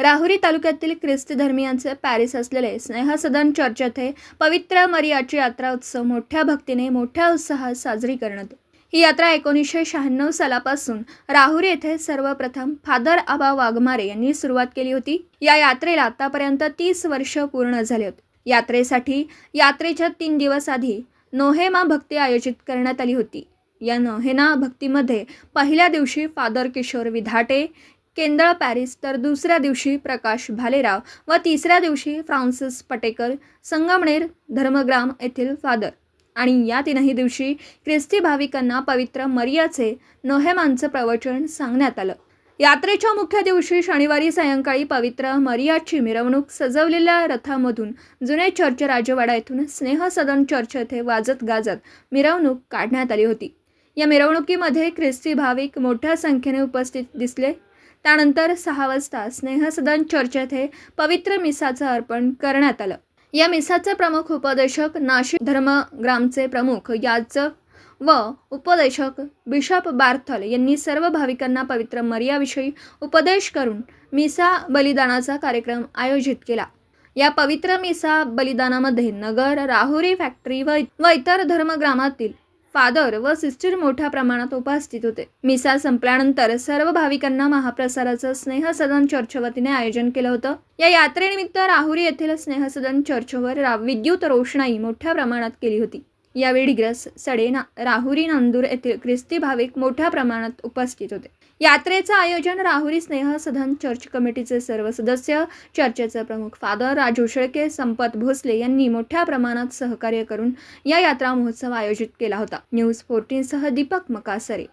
राहुरी तालुक्यातील ख्रिस्ती धर्मियांचे पॅरिस असलेले स्नेहसदन चर्च येथे पवित्र मरियाची यात्रा उत्सव मोठ्या भक्तीने मोठ्या उत्साहात साजरी करण्यात ही यात्रा एकोणीसशे शहाण्णव सालापासून राहुरी येथे सर्वप्रथम फादर आबा वाघमारे यांनी सुरुवात केली होती. या यात्रेला आतापर्यंत तीस वर्ष पूर्ण झाले होते. यात्रेसाठी यात्रेच्या तीन दिवस आधी नोहेमा भक्ती आयोजित करण्यात आली होती. या नोहेना भक्तीमध्ये पहिल्या दिवशी फादर किशोर विधाटे केंदळ पॅरिस तर दुसऱ्या दिवशी प्रकाश भालेराव व तिसऱ्या दिवशी फ्रान्सिस पटेकर संगमनेर धर्मग्राम येथील फादर. आणि या तीनही दिवशी ख्रिस्ती भाविकांना पवित्र मरियाचे नोहेमांचं प्रवचन सांगण्यात आलं. यात्रेच्या मुख्य दिवशी शनिवारी सायंकाळी पवित्र मरियाची मिरवणूक सजवलेल्या रथामधून जुने चर्च राजवाडा येथून स्नेहसदन चर्च येथे वाजत गाजत मिरवणूक काढण्यात आली होती. या मिरवणुकीमध्ये ख्रिस्ती भाविक मोठ्या संख्येने उपस्थित दिसले त्यानंतर सहा वाजता स्नेहसदन चर्च येथे पवित्र मिसाचं अर्पण करण्यात आलं. या मिसाचे प्रमुख उपदेशक नाशिक धर्मग्रामचे प्रमुख याचक व उपदेशक बिशप बार्थल यांनी सर्व भाविकांना पवित्र मर्याविषयी उपदेश करून मिसा बलिदानाचा कार्यक्रम आयोजित केला. या पवित्र मिसा बलिदानामध्ये नगर राहुरी फॅक्टरी व व इतर धर्मग्रामातील फादर व सिस्टर मोठ्या प्रमाणात उपस्थित होते. मिसा संपल्यानंतर सर्व भाविकांना महाप्रसाराचं स्नेहसदन चर्च वतीने आयोजन केलं होतं. या यात्रेनिमित्त राहुरी येथील स्नेहसदन चर्चवर रा विद्युत रोषणाई मोठ्या प्रमाणात केली होती. यावेळी ग्रस सडे ना राहुरी नांदूर येथील ख्रिस्ती भाविक मोठ्या प्रमाणात उपस्थित होते. यात्रेचं आयोजन राहुरी स्नेह सदन चर्च कमिटीचे सर्व सदस्य चर्चेचे प्रमुख फादर राजू शेळके संपत भोसले यांनी मोठ्या प्रमाणात सहकार्य करून या यात्रा महोत्सव आयोजित केला होता. न्यूज फोर्टीनसह दीपक मकासरे.